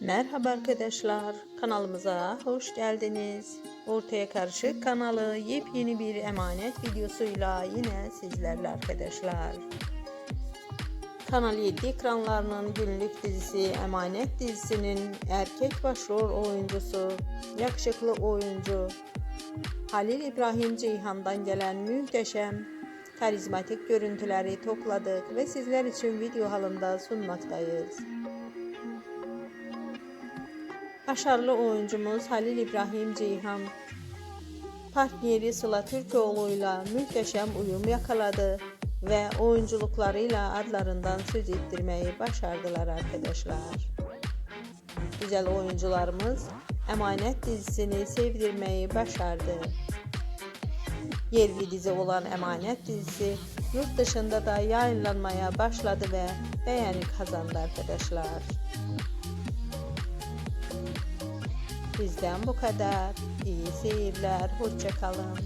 Merhaba arkadaşlar, kanalımıza hoş geldiniz. Ortaya Karışık kanalı yepyeni bir emanet videosuyla yine sizlerle arkadaşlar. Kanal 7 ekranlarının günlük dizisi Emanet dizisinin erkek başrol oyuncusu, yakışıklı oyuncu Halil İbrahim Ceyhan'dan gelen muhteşem, karizmatik görüntüleri topladık ve sizler için video halinde sunmaktayız. Başarılı oyuncumuz Halil İbrahim Ceyhan partneri Sıla Türkoğlu'yla muhteşem uyum yakaladı ve oyunculuklarıyla adlarından söz ettirmeyi başardılar arkadaşlar. Güzel oyuncularımız Emanet dizisini sevdirmeyi başardı. Yerli dizi olan Emanet dizisi yurt dışında da yayınlanmaya başladı ve beğeni kazandı arkadaşlar. Bizden bu kadar. İyi seyirler. Hoşça kalın.